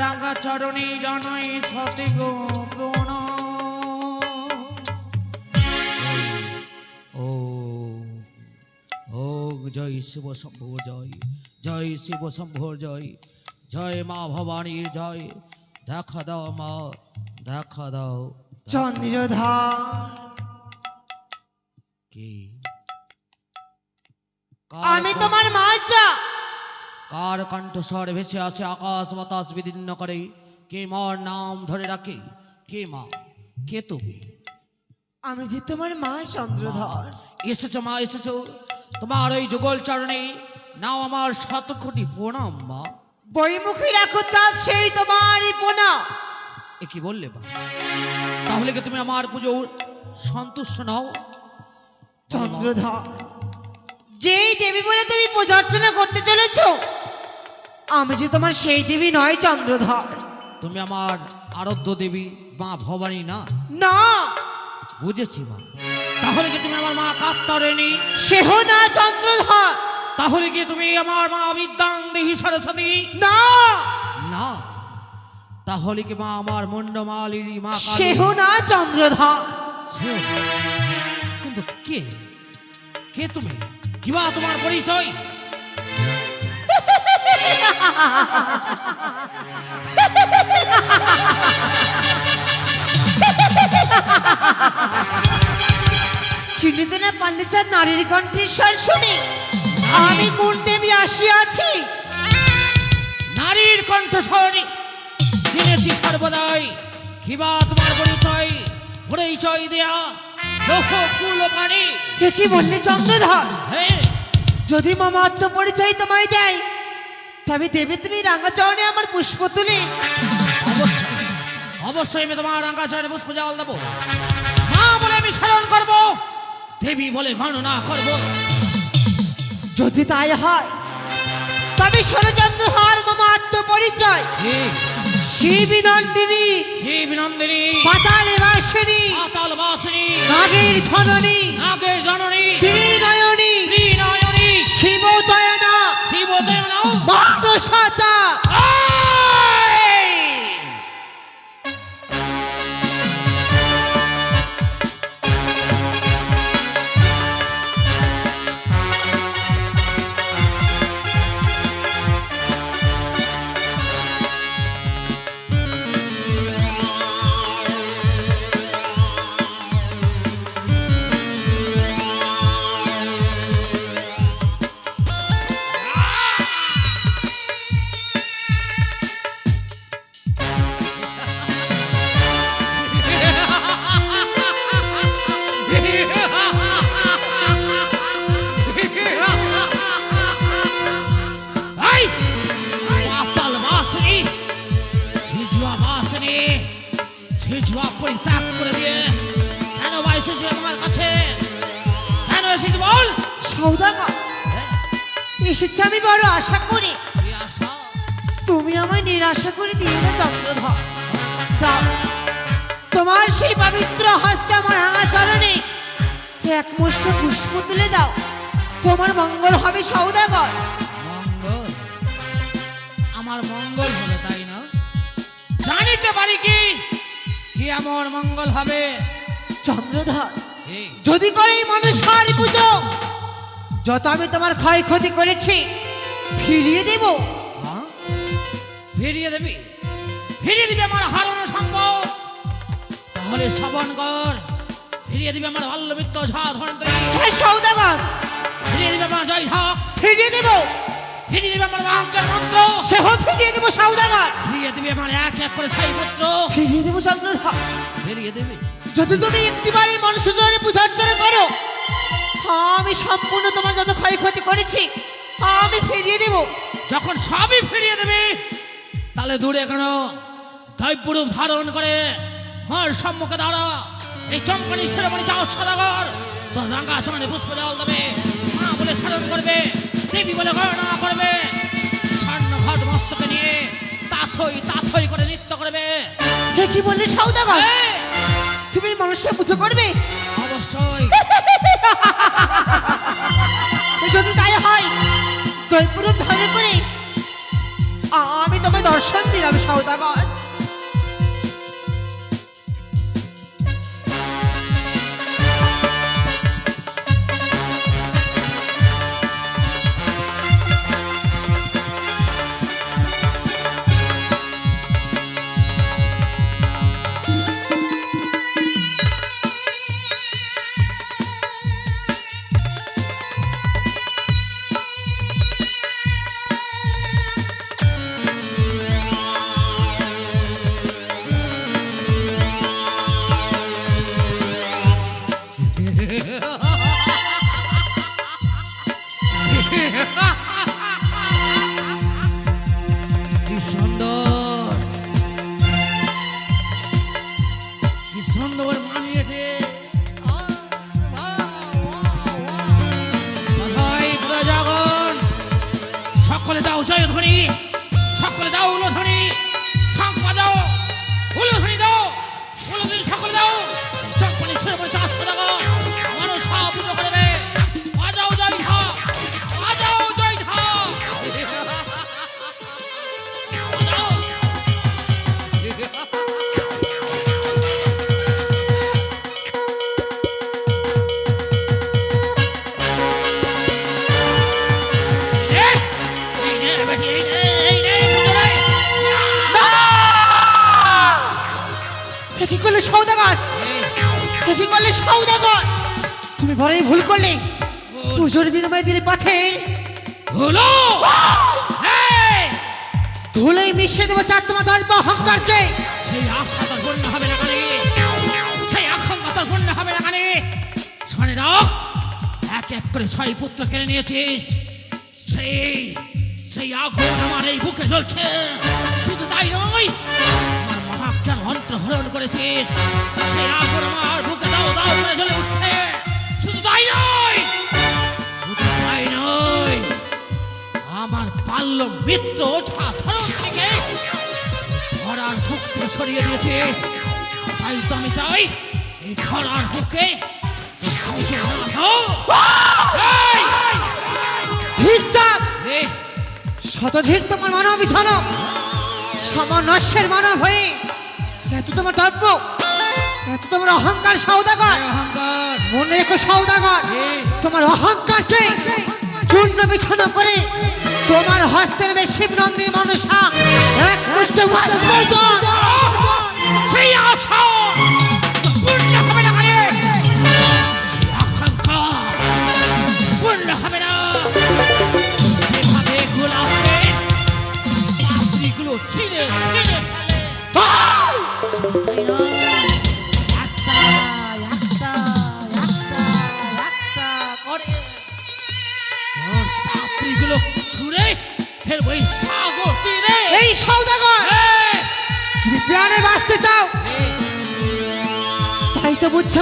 রাঙা চরণে জানাই সতে গো প্রণাম। ও ও জয় শিব শম্ভু জয় জয় শিব শম্ভু জয় জয় মা ভবানীর জয়। দেখা দাও মা দেখা দাও চন্দ্রধর কি? আমি তোমার মা কার কণ্ঠস্বর ভেসে আসে আকাশ বাতাস বিদীর্ণ করে? কে মার নাম ধরে রাখে কে মা? কে তুমি? আমি যে তোমার মা চন্দ্রধর। এসেছ মা এসেছ। তোমার ওই যুগল চরণে নাও আমার শত কোটি প্রণাম মা। বইমুখী রাখো চাঁদ সেই তোমারই পোনা এ কি বললে বা তাহলে কি তুমি আমার পুজো সন্তুষ্ট নাও? চন্দ্রধর যেই দেবী বলে তুমি পূজা অর্চনা করতে চলেছ আমি যে তোমার সেই দেবী নয় চন্দ্রধর। তুমি আমার আরাধ্য দেবী মা ভবানী না? না। বুঝেছি মা। তাহলে কি তুমি আমার মা কাত্তারেনি সেহ না চন্দ্রধর। তাহলে কি তুমি আমার মা বিদ্যাং দেহি সরস্বতী? না। না। তাহলে কি মা আমার মুন্ডমালিনী মা? সেহ না চন্দ্রধর। কিন্তু কে? কে তুমি? কিবা তোমার পরিচয়? চিনিতে না পারলে চাঁদ নারীর কণ্ঠেশ্বর শুনি। আমি কোন দেবী আসিয়াছি। নারীর কণ্ঠস্বরী চিনেছি সর্বদাই। কিবা তোমার পরিচয়? পরিচয় দেয়া লৌহ ফুল পানি। কে কি বললে চন্দ্রধর? হ্যাঁ। যদি মামা আত্ম পরিচয় তোমায় দেয় তবে দেবে তুমি রাঙ্গাচরণে আমার পুষ্প তুলে অবশ্যই অবশ্যই আমি তোমার আঙ্গাচারে পুষ্প জল দেবো মা বলে আমি স্মরণ করব দেবী বলে গণনা করব যদি তাই হয় তবে ষড়চন্দ্রহার মামা আত্ম পরিচয় হে শিবী নন্দিনী শিবনন্দিনী পাতালে বাসিনী পাতাল বাসিনী নাগের ঝননী নাগের জননী ত্রিনয়নী ত্রিনয়নী শিব শিবদেবনা মানসাচা ঝিঝুয়া পরিত্যাগ করে দিয়ে কেন বা এসেছি আমার কাছে কেন এসেছি বল সৌদাগর এসেছে আমি বড় আশা করি। তুমি আমায় নিরাশা করে দিও না চন্দ্রধর। দাও তোমার সেই পবিত্র হস্তে আমার হাঙা চরণে এক মুষ্ঠ পুষ্প তুলে দাও। তোমার মঙ্গল হবে সৌদাগর। মঙ্গল? আমার মঙ্গল হবে তাই না? জানিতে পারি কি? কি আমার মঙ্গল হবে। চন্দ্রধর যদি করে এই মানুষের পুজো যত আমি তোমার ক্ষয়ক্ষতি করেছি ফিরিয়ে দেব? ফিরিয়ে দেবি? ফিরিয়ে দিবি আমার হারানো সম্পদ তাহলে শ্রবণ কর। ফিরিয়ে দিবে আমার বাল্যবিত্ত সৌদাগর ফিরিয়ে দিবে আমার জয় হক। ফিরিয়ে দেব। ফিরিয়ে দিবে আমার বাহকের মন্ত্র। সেহ ফিরিয়ে দেব সৌদাগর ফিরিয়ে দিবে আমার এক এক করে ছাই পুত্র ফিরিয়ে দেব চন্দ্রধর ফিরিয়ে দেবে। যদি তুমি একটিবার এই মানুষের জন্য পূজা অর্চনা করো আমি সম্পূর্ণ তোমার যত ক্ষয়ক্ষতি করেছি আমি ফিরিয়ে দেব। যখন সবই ফিরিয়ে দেবে তাহলে দূরে কেন দৈবরূপ ধারণ করে মার সম্মুখে দাঁড়া। এই চম্পানি সেরমণি যাও সদাগর। তোর রাঙ্গা চরণে পুষ্প জল দেবে। মা বলে স্মরণ করবে। দেবী বলে গণনা করবে। স্বর্ণ ঘট মস্তকে নিয়ে তাথই তাথই করে নৃত্য করবে। হে কি বললে সৌদাগর? তুমি এই মানুষের পুজো করবে? অবশ্যই। যদি তাই হয় দৈপুর ধারণ করে আমি তোমায় দর্শন দর্শন দিলাম সৌদাগর। সকলে দাও জয় ধ্বনি সকলে সৌদাগর। কি করলে সৌদাগর? তুমি বড়ই ভুল করলে। পুজোর বিনিময় দিলে হলো ধুলেই মিশিয়ে দেবো চার তোমার দর্প অহংকারকে। সেই আশা তোর পূর্ণ হবে না কানে। সেই আকাঙ্ক্ষা তোর পূর্ণ হবে না কানে। শোনে রাখ এক এক করে ছয় পুত্র কেড়ে নিয়েছিস। সেই সেই আগুন আমার এই বুকে জ্বলছে। শুধু তাই নয় মহাজ্ঞান অন্তঃহরণ করেছিস সেই আগুন আমার বুকে দাও দাও করে জ্বলে উঠছে। শুধু তাই নয় শুধু তাই নয় আমার বাল্য মিত্র ছাড়ন থেকে খরার বুককে সরিয়ে দিয়েছিস তাই তো আমি চাই এই খরার বুকে ঠিক চাপ। শতধিক তোমার মানব সমনস্যের মানব হয়ে এত তোমার দর্প এত তোমার অহংকার সৌদাগর মনে রেখো সৌদাগর তোমার অহংকারকে চূর্ণ বিছানো করে তোমার হস্তের বেশ শিবনন্দির মনসা এক মানুষ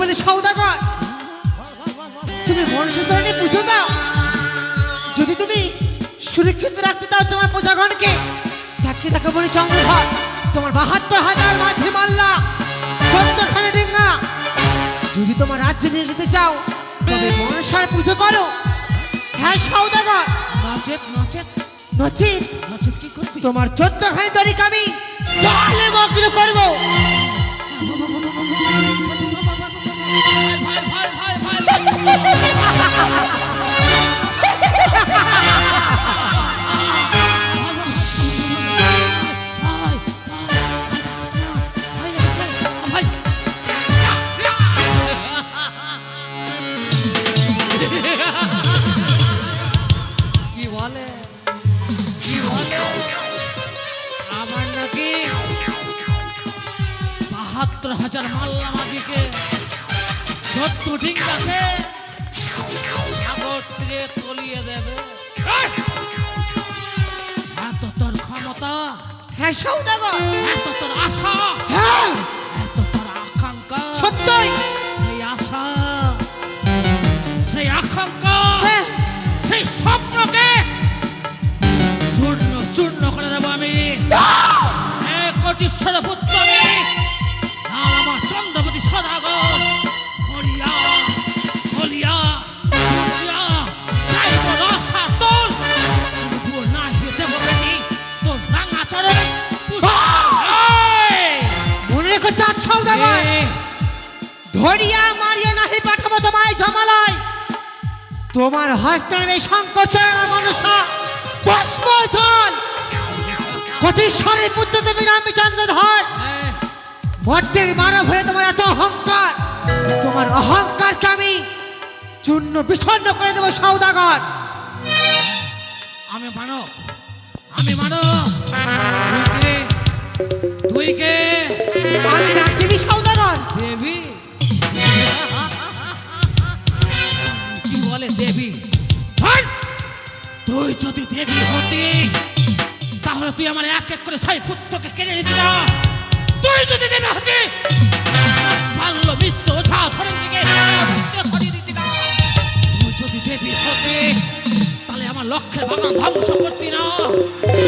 বলে সৌদাগর তুমি মনুষ্যচরণে পুজো দাও। যদি তুমি সুরক্ষিত রাখতে দাও তোমার প্রজাগণকে তাকে তাকে বলি চন্দ্রধর তোমার বাহাত্তর হাজার মাঝে মাল্লা চন্দ্রখানে ডিঙ্গা। যদি তোমার রাজ্যে নিয়ে যেতে চাও তবে মনসার পুজো করো। হ্যাঁ সৌদাগর নচেত নচেত। নচিত। নচেত কি করবি? তোমার চোদ্দখানি তরিক আমি জলে মগ্ন করব। আমার নাকি বাহাত্তর হাজার মাল্লা মাঝিকে চোদ্দ ডিঙ্গাকে আগত্রে তলিয়ে দেবে। এত তোর ক্ষমতা হ্যাঁ সৌদাগর এত তোর আশা হ্যাঁ। এত তোর আকাঙ্ক্ষা। সত্যই। সেই আশা সেই আকাঙ্ক্ষা হ্যাঁ। সেই স্বপ্নকে চূর্ণ চূর্ণ করে দেবো আমি। এক কোটিশ্বর পুত্র আমি আর আমার চন্দ্রপতি সদাগর। ধরিয়া মারিয়া নাহি পাঠাবো তোমায় জমালয় তোমার হস্তের এই সংকটের মনসা পুষ্পজল কোটিশ্বরের পুত্র দেবী রামচন্দ্রধর মর্তের মানব হয়ে তোমার এত অহংকার তোমার অহংকারকে আমি চূর্ণ বিচ্ছন্ন করে দেবো সৌদাগর। আমি মানব আমি মানব। তুই কে? তুই কে? আমি নাম দেবী সৌদাগর। দেবী? তুই যদি দেবী হতি তাহলে তুই আমার এক এক করে ছয় পুত্রকে কেড়ে নিতি না তুই যদি দেবী হতি বাল্য মৃত্যু থেকে সরিয়ে দিতি না তুই যদি দেবী হতি তাহলে আমার লক্ষ্যের বাগান ধ্বংস করতি না।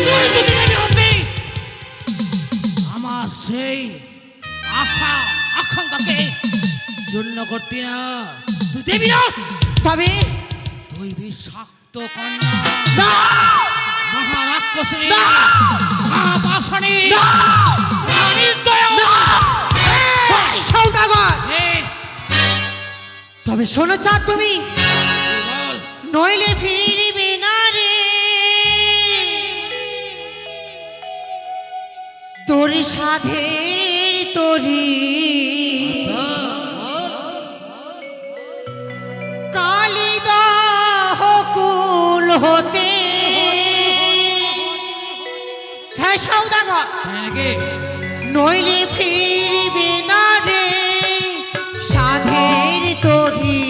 তুই যদি দেবী হতি আমার সেই আশা আকাঙ্ক্ষাকে জন্য করতি না। তুই দেবী তবে তুই কন্যা মহারাক্ষসী! মহাপাশানী তবে শোনো চাঁদ তুমি। নইলে ফিরিবে না রে। তোর সাধের তরি। হতে। হ্যাঁ সৌদাগর। তাই নইলে ফিরবে না রে। সাধের তরি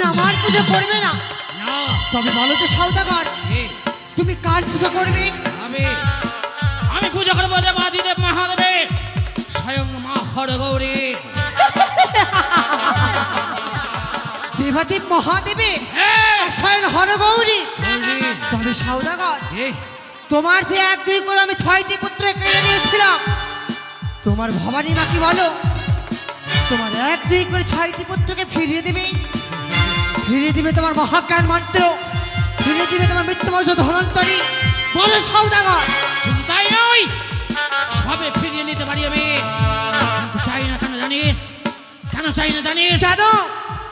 তুমি আমার পুজো করবে না। তবে বলো তো সৌদাগর তুমি কার পুজো করবে? আমি আমি পুজো করব দেবাদিদেব মহাদেবের। স্বয়ং মা হর গৌরী দেবাদেব মহাদেবে হ্যাঁ স্বয়ং হরগৌরী। তবে সৌদাগর তোমার যে এক দুই করে আমি ছয়টি পুত্র কেড়ে নিয়েছিলাম তোমার ভবানী মা কি বলো? তোমার এক দুই করে ছয়টি পুত্রকে ফিরিয়ে দিবে। ফিরিয়ে দিবে তোমার মহাজ্ঞান মন্ত্র। ফিরিয়ে দিবে তোমার মৃত্যুবংশ ধনন্তরী বলো সৌদাগর। শুধু তাই নয় সবে ফিরিয়ে নিতে পারি আমি। চাই না কেন জানিস? কেন চাই না জানিস? কেন?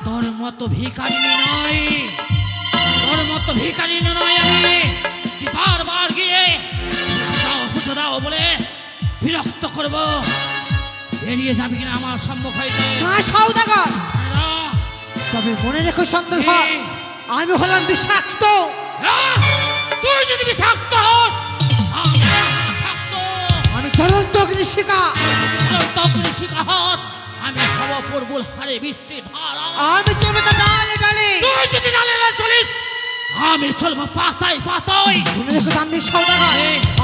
তোর মতো ভিখারিনী নয়। তোর মতো ভিখারিনী নয় আমি। কি বারবার গিয়ে দাও পুজো দাও বলে বিরক্ত করব। বেরিয়ে যাবি কিনা আমার সম্মুখ হইতে? না সৌদাগর। তবে মনে রেখো সুন্দর আমি হলাম বিষাক্ত! তুই যদি বিষাক্ত হস আমি আমি জ্বলন্ত অগ্নিশিখা। তখন শিখা হস আমি হব পূর্বুল হারে বৃষ্টি ধারা। আমি চলবে তো ডালে ডালে। তুই যদি নালে না চলিস আমি চলবো পাতায় পাতায়। মনে রেখো দাম্ভিক সৌদাগর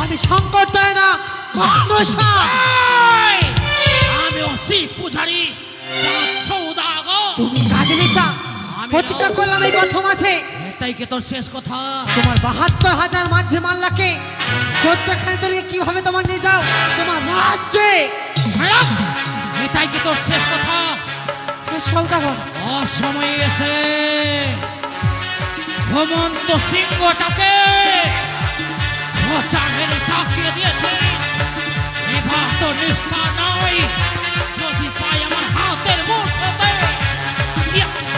আমি শঙ্কর দেয় না আমি অসি পূজারি সৌদাগর। তুমি আমি প্রতিজ্ঞা। করলাম এই প্রথম আছে। এটাই কি তোর শেষ কথা? তোমার বাহাত্তর হাজার মাঝে মাল্লাকে চোদ্দখানে কীভাবে তোমার নিয়ে যাও? তোমার রাজ্যে! হ্যাঁ? এটাই কি তোর শেষ কথা? সৌদাগর অসময়ে এসে সিংহটাকে দিয়েছে। এবার তো নিস্তার い。